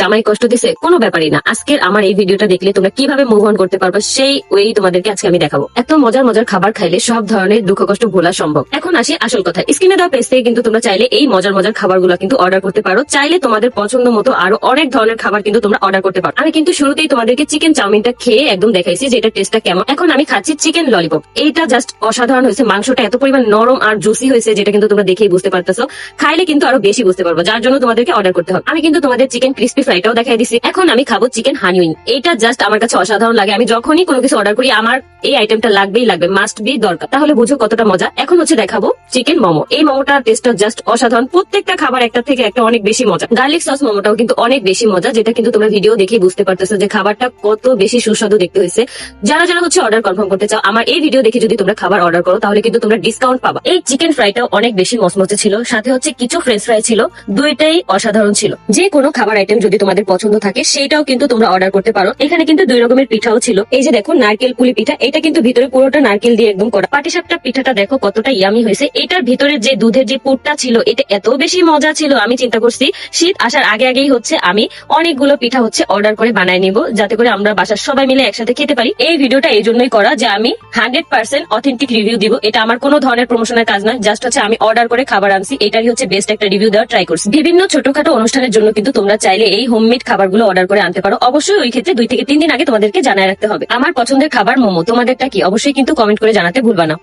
জামাই কষ্ট দিছে, কোনো ব্যাপারই না। আজকের আমার এই ভিডিওটা দেখলে তোমরা কীভাবে মুভ অন করতে পারবে সেই ওই তোমাদেরকে আজকে আমি দেখাবো। এত মজার মজার খাবার খাইলে সব ধরনের দুঃখ কষ্ট ভোলা সম্ভব। এখন আসি আসল কথা। স্ক্রিনে দেওয়া পেজ থেকে কিন্তু তোমরা চাইলে এই মজার মজার খাবারগুলো কিন্তু অর্ডার করতে পারো। চাইলে তোমাদের পছন্দ মতো আরও অনেক ধরনের খাবার কিন্তু তোমরা অর্ডার করতে পারো। আমি কিন্তু শুরুতেই তোমাদেরকে চিকেন চাউমিনটা খেয়ে একদম দেখাইছি যে এটা টেস্টটা কেমন। এখন আমি খাচ্ছি চিকেন ললিপপ এইটা জাস্ট অসাধারণ হয়েছে। মাংসটা এত পরিমাণ নরম আর জুসি হয়েছে যেটা কিন্তু তোমরা দেখেই বুঝতে পারতেছো। খাইলে কিন্তু আরও বেশি বুঝতে পারব। যার জন্য তোমাদেরকে অর্ডার করতে হবে। আমি কিন্তু তোমাদের চিকেন ক্রিস্পি ফ্রাইটাও দেখাই দিছি। এখন আমি খাব চিকেন হানিউইং এটা জাস্ট আমার কাছে অসাধারণ লাগে। আমি যখনই কোনো কিছু অর্ডার করি, আমার এই আইটেমটা লাগবেই লাগবে মাস্ট বি দরকার। তাহলে বুঝো কতটা মজা। এখন হচ্ছে দেখাবো চিকেন মোমো। এই মোমোটার টেস্টটা জাস্ট অসাধারণ। প্রত্যেকটা খাবার একটা থেকে একটা অনেক বেশি মজা। গার্লিক সস মোমোটাও কিন্তু অনেক বেশি মজা, যেটা কিন্তু তোমরা ভিডিও দেখেই বুঝতে পারতেছো যে খাবারটা কত বেশি সুস্বাদু দেখতে হয়েছে। যারা যারা হচ্ছে অর্ডার কনফার্ম করতে চাও, আমার এই ভিডিও দেখে যদি তোমরা খাবার অর্ডার করো, তাহলে কিন্তু তোমরা ডিসকাউন্ট পাবা। এই চিকেন ফ্রাইটাও অনেক বেশি মচমচে ছিল, সাথে হচ্ছে কিছু ফ্রেঞ্চ ফ্রাই ছিল, দুইটাই অসাধারণ ছিল। যে কোনো খাবার আইটেম যদি তোমাদের পছন্দ থাকে সেটাও কিন্তু তোমরা অর্ডার করতে পারো। এখানে কিন্তু দুই রকমের পিঠাও ছিল। এই যে দেখো নারকেল পুলি পিঠা, এটা কিন্তু ভিতরে পুরোটা নারকেল দিয়ে একদম করা। পাটিসাপটা পিঠাটা দেখো কতটা ইয়ামি হয়েছে। এটার ভিতরে যে দুধের যে পুরটা ছিল, এটা এত বেশি মজা ছিল, আমি চিন্তা করছি, শীত আসার আগে আগেই হচ্ছে, আমি অনেকগুলো পিঠা হচ্ছে অর্ডার করে বানায় নিব, যাতে করে আমরা বাসার সবাই মিলে একসাথে খেতে পারি। এই ভিডিওটা এই জন্যই করা যে আমি হান্ড্রেড পার্সেন্ট অথেন্টিক রিভিউ দিব। এটা আমার কোনো ধরনের প্রমোশনের কাজ নয় জাস্ট হচ্ছে আমি অর্ডার করে খাবার আনছি। এটাই হচ্ছে বেস্ট একটা রিভিউ দেওয়ার ট্রাই করছি। বিভিন্ন ছোটখাটো অনুষ্ঠানের জন্য কিন্তু তোমরা চাইলে এই হোমমেড খাবারগুলো অর্ডার করে আনতে পারো। অবশ্যই ওই ক্ষেত্রে দুই থেকে তিন দিন আগে তোমাদেরকে জানায় রাখতে হবে। আমার পছন্দের খাবার মোমো, তোমাদেরটা কি? অবশ্যই কিন্তু কমেন্ট করে জানাতে ভুলবা না।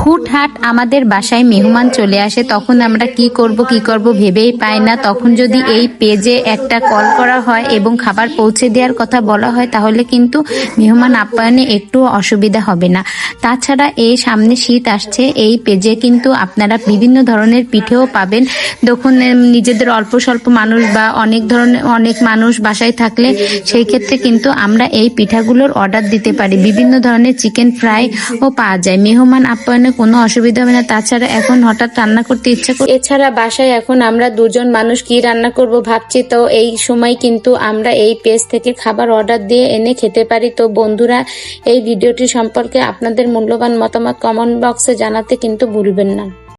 হুটহাট আমাদের বাসায় মেহমান চলে আসে, তখন আমরা কি করব কি করব ভেবেই পাই না। তখন যদি এই পেজে একটা কল করা হয় এবং খাবার পৌঁছে দেওয়ার কথা বলা হয়, তাহলে কিন্তু মেহমান আপ্যায়নে একটু অসুবিধা হবে না। তাছাড়া এই সামনে শীত আসছে, এই পেজে কিন্তু আপনারা বিভিন্ন ধরনের পিঠেও পাবেন। তখন নিজেদের অল্প স্বল্প মানুষ বা অনেক ধরনের, অনেক মানুষ বাসায় থাকলে সেই ক্ষেত্রে কিন্তু আমরা এই পিঠাগুলোর অর্ডার দিতে পারি। বিভিন্ন ধরনের চিকেন ফ্রাই ও পাওয়া যায়। মেহমান আপ্যায়নে কোনো অসুবিধা হবে না। তাছাড়া এখন হঠাৎ রান্না করতে ইচ্ছা করে এছাড়া বাসায় এখন আমরা দুজন মানুষ কি রান্না করব ভাবছি, তো এই সময় কিন্তু আমরা এই পেজ থেকে খাবার অর্ডার দিয়ে এনে খেতে পারি। তো বন্ধুরা, এই ভিডিওটি সম্পর্কে আপনাদের মূল্যবান মতামত কমেন্ট বক্সে জানাতে কিন্তু ভুলবেন না।